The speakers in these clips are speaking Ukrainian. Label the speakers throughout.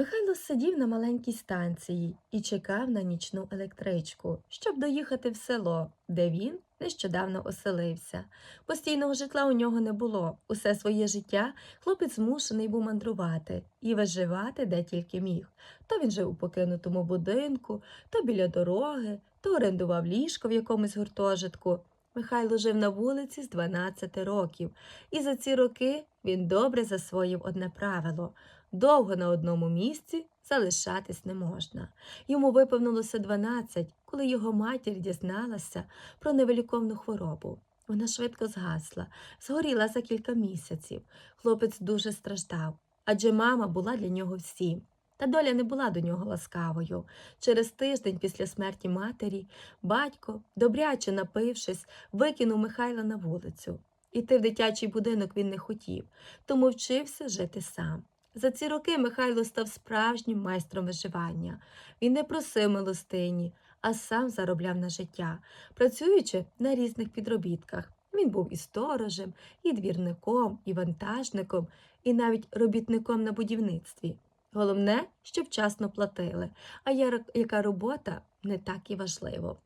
Speaker 1: Михайло сидів на маленькій станції і чекав на нічну електричку, щоб доїхати в село, де він нещодавно оселився. Постійного житла у нього не було. Усе своє життя хлопець змушений був мандрувати і виживати де тільки міг. То він жив у покинутому будинку, то біля дороги, то орендував ліжко в якомусь гуртожитку. Михайло жив на вулиці з 12 років, і за ці роки він добре засвоїв одне правило довго на одному місці залишатись не можна. Йому виповнилося 12, коли його матір дізналася про невеликовну хворобу. Вона швидко згасла, згоріла за кілька місяців. Хлопець дуже страждав, адже мама була для нього всім. Та доля не була до нього ласкавою. Через тиждень після смерті матері батько, добряче напившись, викинув Михайла на вулицю. Іти в дитячий будинок він не хотів, тому вчився жити сам. За ці роки Михайло став справжнім майстром виживання. Він не просив милостині, а сам заробляв на життя, працюючи на різних підробітках. Він був і сторожем, і двірником, і вантажником, і навіть робітником на будівництві. Головне, що вчасно платили, а яка робота не так і важливо.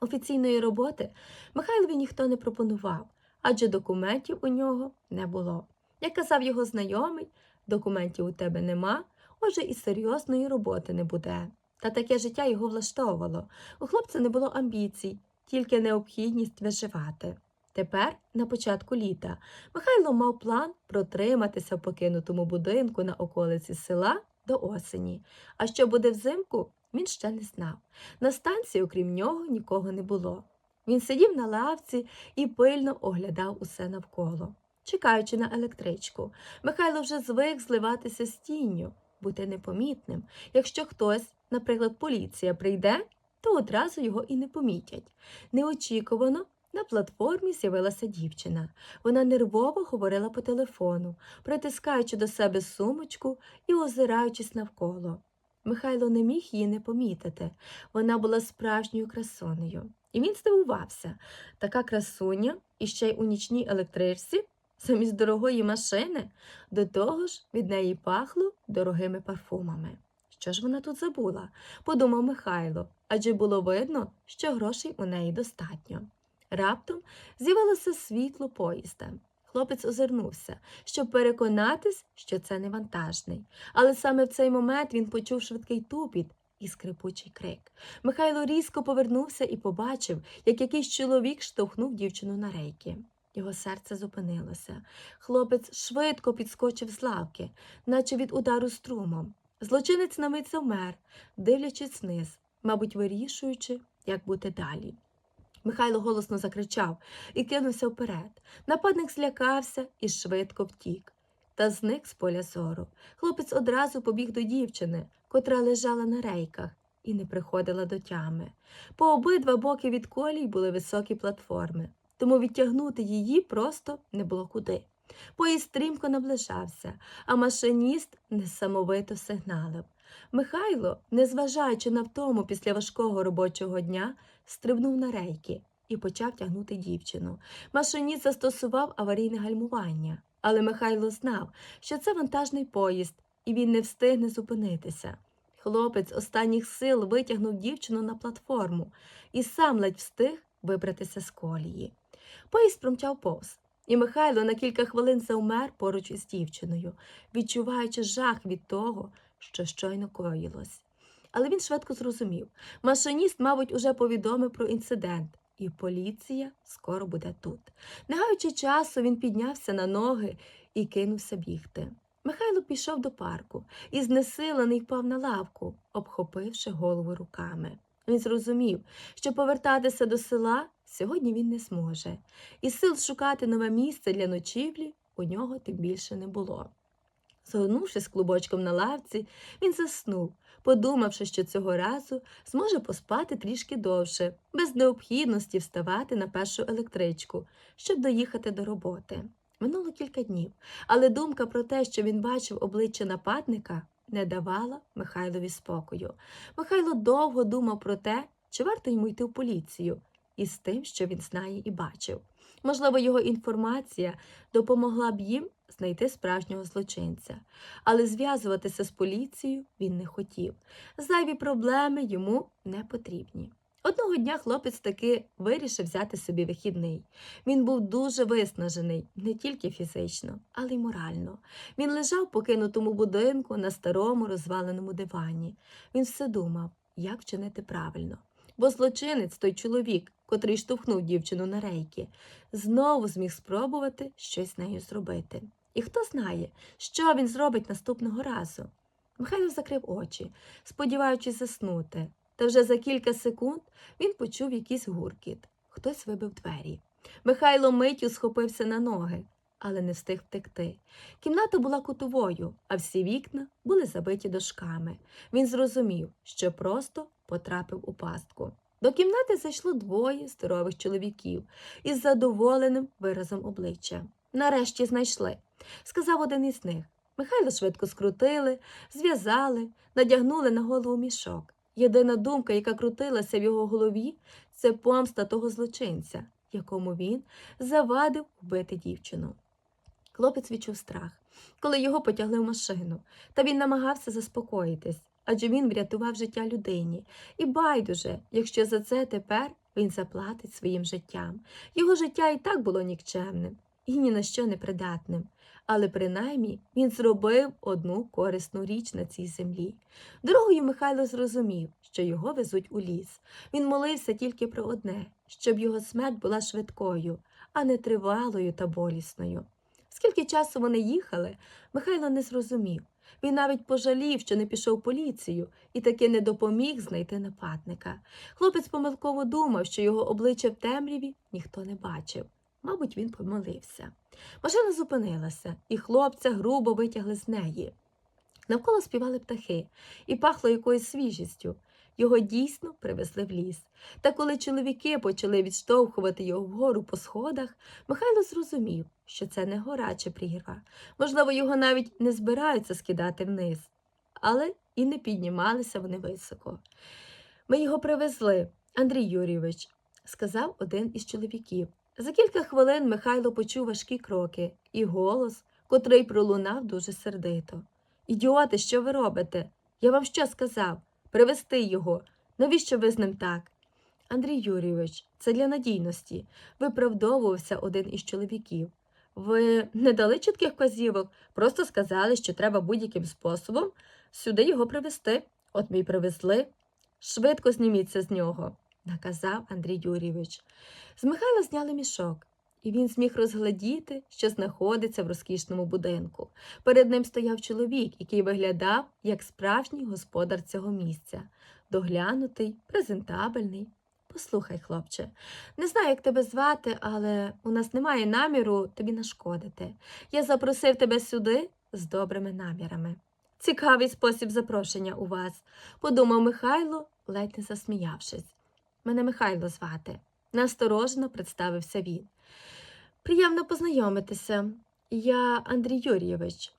Speaker 1: Офіційної роботи Михайлові ніхто не пропонував, адже документів у нього не було. Як казав його знайомий, документів у тебе нема, отже, і серйозної роботи не буде. Та таке життя його влаштовувало. У хлопця не було амбіцій, тільки необхідність виживати. Тепер, на початку літа, Михайло мав план протриматися в покинутому будинку на околиці села до осені. А що буде взимку, він ще не знав. На станції, окрім нього, нікого не було. Він сидів на лавці і пильно оглядав усе навколо. Чекаючи на електричку, Михайло вже звик зливатися з тінню, бути непомітним. Якщо хтось, наприклад, поліція прийде, то одразу його і не помітять. Неочікувано на платформі з'явилася дівчина. Вона нервово говорила по телефону, притискаючи до себе сумочку і озираючись навколо. Михайло не міг її не помітити. Вона була справжньою красунею. І він здивувався. Така красуня і ще й у нічній електричці замість дорогої машини, до того ж від неї пахло дорогими парфумами. Що ж вона тут забула? подумав Михайло, адже було видно, що грошей у неї достатньо. Раптом з'явилося світло поїзда. Хлопець озирнувся, щоб переконатись, що це не вантажний. Але саме в цей момент він почув швидкий тупіт і скрипучий крик. Михайло різко повернувся і побачив, як якийсь чоловік штовхнув дівчину на рейки. Його серце зупинилося. Хлопець швидко підскочив з лавки, наче від удару струмом. Злочинець на мить завмер, дивлячись вниз, мабуть, вирішуючи, як бути далі. Михайло голосно закричав і кинувся вперед. Нападник злякався і швидко втік. Та зник з поля зору. Хлопець одразу побіг до дівчини, котра лежала на рейках і не приходила до тями. По обидва боки від колій були високі платформи, тому відтягнути її просто не було куди. Поїзд стрімко наближався, а машиніст несамовито сигналив. Михайло, незважаючи на втому після важкого робочого дня, стрибнув на рейки і почав тягнути дівчину. Машиніст застосував аварійне гальмування, але Михайло знав, що це вантажний поїзд, і він не встигне зупинитися. Хлопець останніх сил витягнув дівчину на платформу і сам ледь встиг вибратися з колії. Поїзд промчав повз, і Михайло на кілька хвилин завмер поруч із дівчиною, відчуваючи жах від того, що щойно коїлось. Але він швидко зрозумів. Машиніст, мабуть, уже повідомив про інцидент, і поліція скоро буде тут. Не гаючи часу, він піднявся на ноги і кинувся бігти. Михайло пішов до парку і знесилений впав на лавку, обхопивши голову руками. Він зрозумів, що повертатися до села сьогодні він не зможе, і сил шукати нове місце для ночівлі у нього тим більше не було. Згорнувшись клубочком на лавці, він заснув, подумавши, що цього разу зможе поспати трішки довше, без необхідності вставати на першу електричку, щоб доїхати до роботи. Минуло кілька днів, але думка про те, що він бачив обличчя нападника, не давала Михайлові спокою. Михайло довго думав про те, чи варто йому йти в поліцію, із тим, що він знає і бачив. Можливо, його інформація допомогла б їм знайти справжнього злочинця. Але зв'язуватися з поліцією він не хотів. Зайві проблеми йому не потрібні. Одного дня хлопець таки вирішив взяти собі вихідний. Він був дуже виснажений не тільки фізично, але й морально. Він лежав в покинутому будинку на старому розваленому дивані. Він все думав, як вчинити правильно. Бо злочинець, той чоловік, котрий штовхнув дівчину на рейки, знову зміг спробувати щось з нею зробити. І хто знає, що він зробить наступного разу. Михайло закрив очі, сподіваючись заснути. Та вже за кілька секунд він почув якийсь гуркіт. Хтось вибив двері. Михайло миттю схопився на ноги, але не встиг втекти. Кімната була кутовою, а всі вікна були забиті дошками. Він зрозумів, що просто потрапив у пастку. До кімнати зайшло двоє здорових чоловіків із задоволеним виразом обличчя. Нарешті знайшли, сказав один із них. Михайло швидко скрутили, зв'язали, надягнули на голову мішок. Єдина думка, яка крутилася в його голові, це помста того злочинця, якому він завадив вбити дівчину. Хлопець відчув страх, коли його потягли в машину, та він намагався заспокоїтись, адже він врятував життя людині. І байдуже, якщо за це тепер він заплатить своїм життям. Його життя і так було нікчемним і ні на що не придатним. Але принаймні він зробив одну корисну річ на цій землі. Дорогою Михайло зрозумів, що його везуть у ліс. Він молився тільки про одне, щоб його смерть була швидкою, а не тривалою та болісною. Скільки часу вони їхали, Михайло не зрозумів. Він навіть пожалів, що не пішов поліцію і таки не допоміг знайти нападника. Хлопець помилково думав, що його обличчя в темряві ніхто не бачив. Мабуть, він помилився. Машина зупинилася, і хлопця грубо витягли з неї. Навколо співали птахи, і пахло якоюсь свіжістю. Його дійсно привезли в ліс. Та коли чоловіки почали відштовхувати його вгору по сходах, Михайло зрозумів, що це не гора чи прірва. Можливо, його навіть не збираються скидати вниз, але і не піднімалися вони високо. Ми його привезли, Андрій Юрійович, сказав один із чоловіків. За кілька хвилин Михайло почув важкі кроки і голос, котрий пролунав дуже сердито. Ідіоти, що ви робите? Я вам що сказав? Привезти його. Навіщо ви з ним так? Андрій Юрійович, це для надійності. Виправдовувався один із чоловіків. Ви не дали чітких вказівок, просто сказали, що треба будь-яким способом сюди його привезти. От ми й привезли. Швидко зніміться з нього, наказав Андрій Юрійович. З Михайла зняли мішок, і він зміг розглядіти, що знаходиться в розкішному будинку. Перед ним стояв чоловік, який виглядав як справжній господар цього місця, доглянутий, презентабельний. Послухай, хлопче, не знаю, як тебе звати, але у нас немає наміру тобі нашкодити. Я запросив тебе сюди з добрими намірами. Цікавий спосіб запрошення у вас, подумав Михайло, ледь не засміявшись. Мене Михайло звати. Насторожно представився він. Приємно познайомитися. Я Андрій Юрійович.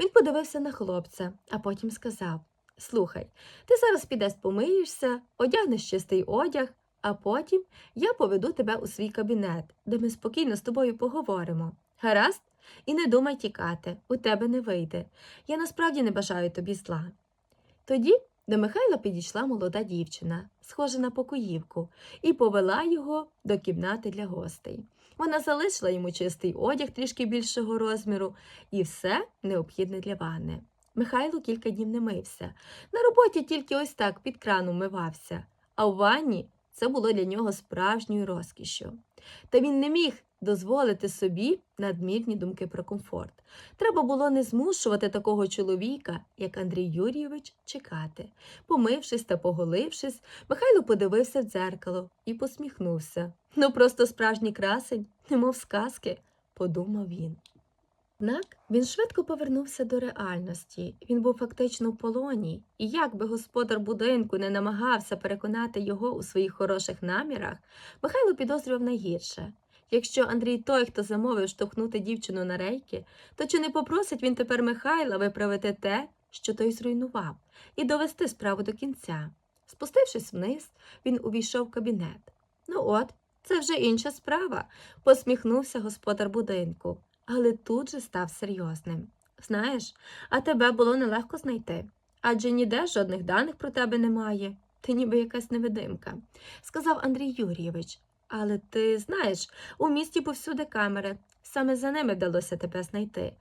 Speaker 1: Він подивився на хлопця, а потім сказав Слухай, ти зараз підеш помиєшся, одягнеш чистий одяг, а потім я поведу тебе у свій кабінет, де ми спокійно з тобою поговоримо. Гаразд? І не думай тікати, у тебе не вийде. Я насправді не бажаю тобі зла. Тоді до Михайла підійшла молода дівчина, схожа на покоївку, і повела його до кімнати для гостей. Вона залишила йому чистий одяг трішки більшого розміру і все необхідне для ванни. Михайло кілька днів не мився. На роботі тільки ось так під краном мивався, а у ванні це було для нього справжньою розкішшю. Та він не міг дозволити собі надмірні думки про комфорт. Треба було не змушувати такого чоловіка, як Андрій Юрійович, чекати. Помившись та поголившись, Михайло подивився в дзеркало і посміхнувся. Ну, просто справжній красень, немов сказки, подумав він. Однак він швидко повернувся до реальності. Він був фактично в полоні, і як би господар будинку не намагався переконати його у своїх хороших намірах, Михайло підозрював найгірше. Якщо Андрій той, хто замовив штовхнути дівчину на рейки, то чи не попросить він тепер Михайла виправити те, що той зруйнував, і довести справу до кінця? Спустившись вниз, він увійшов в кабінет. Ну от, це вже інша справа, посміхнувся господар будинку. але тут же став серйозним. Знаєш, а тебе було нелегко знайти, адже ніде жодних даних про тебе немає. Ти ніби якась невидимка, сказав Андрій Юрійович. Але ти знаєш, у місті повсюди камери. Саме за ними вдалося тебе знайти.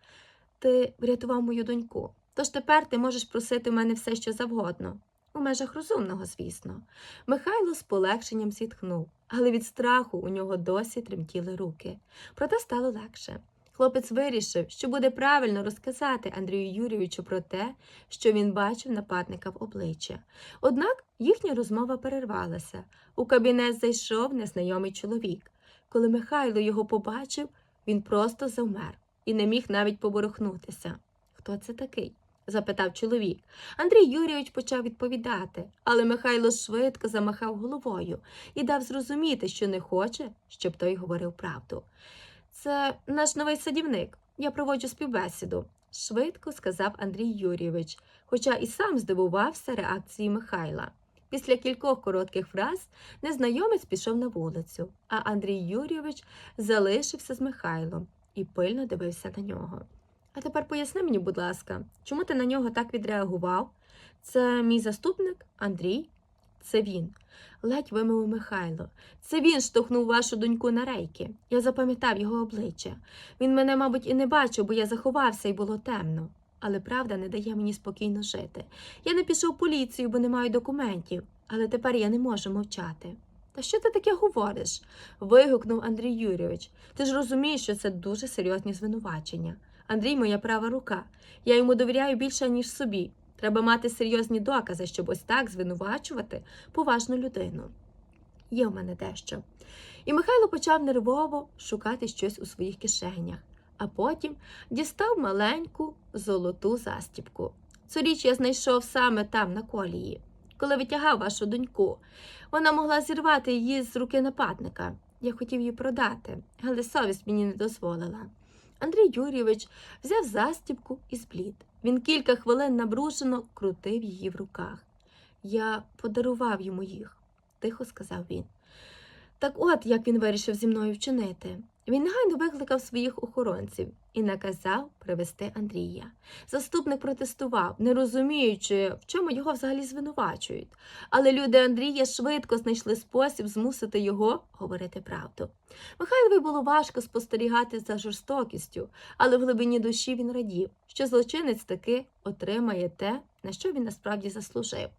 Speaker 1: Ти врятував мою доньку. Тож тепер ти можеш просити в мене все, що завгодно. У межах розумного, звісно. Михайло з полегшенням зітхнув, але від страху у нього досі тремтіли руки. Проте стало легше. Хлопець вирішив, що буде правильно розказати Андрію Юрійовичу про те, що він бачив нападника в обличчя. Однак їхня розмова перервалася. У кабінет зайшов незнайомий чоловік. Коли Михайло його побачив, він просто завмер і не міг навіть поворухнутися. Хто це такий? запитав чоловік. Андрій Юрійович почав відповідати, але Михайло швидко замахав головою і дав зрозуміти, що не хоче, щоб той говорив правду. Це наш новий садівник. Я проводжу співбесіду, швидко сказав Андрій Юрійович, хоча і сам здивувався реакції Михайла. Після кількох коротких фраз незнайомець пішов на вулицю, а Андрій Юрійович залишився з Михайлом і пильно дивився на нього. А тепер поясни мені, будь ласка, чому ти на нього так відреагував? Це мій заступник Андрій? Це він. Ледь вимовив Михайло. Це він штовхнув вашу доньку на рейки. Я запам'ятав його обличчя. Він мене, мабуть, і не бачив, бо я заховався і було темно. Але правда не дає мені спокійно жити. Я не пішов поліцію, бо не маю документів, але тепер я не можу мовчати. Та що ти таке говориш? вигукнув Андрій Юрійович. Ти ж розумієш, що це дуже серйозні звинувачення. Андрій моя права рука. Я йому довіряю більше, ніж собі. Треба мати серйозні докази, щоб ось так звинувачувати поважну людину. Є в мене дещо. І Михайло почав нервово шукати щось у своїх кишенях, а потім дістав маленьку золоту застібку. Цю річ я знайшов саме там, на колії, коли витягав вашу доньку. Вона могла зірвати її з руки нападника. Я хотів її продати, але совість мені не дозволила. Андрій Юрійович взяв застібку і зблід. Він кілька хвилин набружено крутив її в руках. Я подарував йому їх, тихо сказав він. Так от як він вирішив зі мною вчинити. Він негайно викликав своїх охоронців і наказав привезти Андрія. Заступник протестував, не розуміючи, в чому його взагалі звинувачують. Але люди Андрія швидко знайшли спосіб змусити його говорити правду. Михайлові було важко спостерігати за жорстокістю, але в глибині душі він радів, що злочинець таки отримає те, на що він насправді заслужив.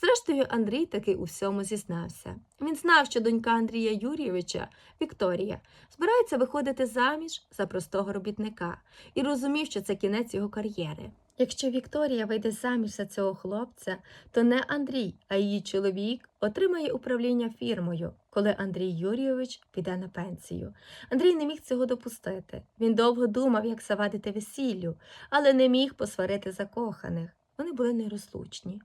Speaker 1: Зрештою, Андрій таки у всьому зізнався. Він знав, що донька Андрія Юрійовича, Вікторія, збирається виходити заміж за простого робітника і розумів, що це кінець його кар'єри. Якщо Вікторія вийде заміж за цього хлопця, то не Андрій, а її чоловік отримає управління фірмою, коли Андрій Юрійович піде на пенсію. Андрій не міг цього допустити. Він довго думав, як завадити весіллю, але не міг посварити закоханих. Вони були нерозлучні.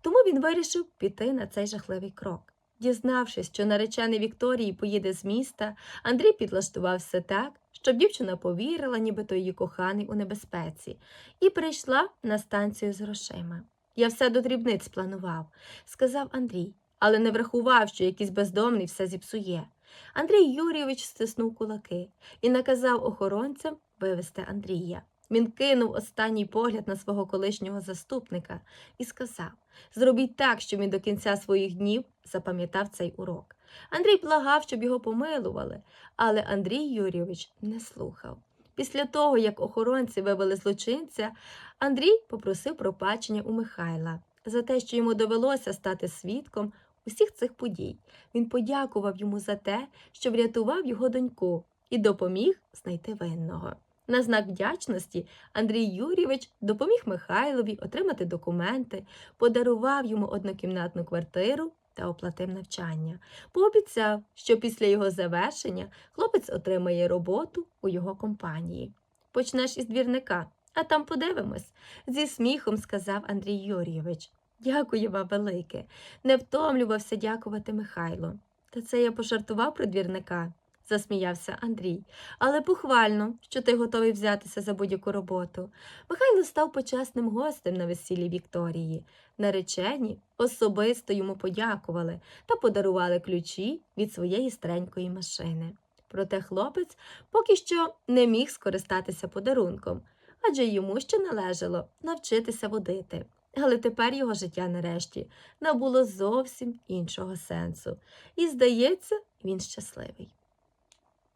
Speaker 1: Тому він вирішив піти на цей жахливий крок. Дізнавшись, що наречений Вікторії поїде з міста, Андрій підлаштував все так, щоб дівчина повірила, нібито її коханий у небезпеці, і прийшла на станцію з грошима. Я все до дрібниць планував, сказав Андрій, але не врахував, що якийсь бездомний все зіпсує. Андрій Юрійович стиснув кулаки і наказав охоронцям вивезти Андрія. Він кинув останній погляд на свого колишнього заступника і сказав Зробіть так, щоб він до кінця своїх днів запам'ятав цей урок. Андрій благав, щоб його помилували, але Андрій Юрійович не слухав. Після того, як охоронці вивели злочинця, Андрій попросив пробачення у Михайла за те, що йому довелося стати свідком усіх цих подій. Він подякував йому за те, що врятував його доньку і допоміг знайти винного. На знак вдячності Андрій Юрійович допоміг Михайлові отримати документи, подарував йому однокімнатну квартиру та оплатив навчання. Пообіцяв, що після його завершення хлопець отримає роботу у його компанії. Почнеш із двірника, а там подивимось, зі сміхом сказав Андрій Юрійович. Дякую вам велике. Не втомлювався дякувати Михайло. Та це я пожартував про двірника, засміявся Андрій. Але похвально, що ти готовий взятися за будь-яку роботу. Михайло став почесним гостем на весіллі Вікторії. Наречені особисто йому подякували та подарували ключі від своєї старенької машини. Проте хлопець поки що не міг скористатися подарунком, адже йому ще належало навчитися водити. Але тепер його життя нарешті набуло зовсім іншого сенсу. І, здається, він щасливий.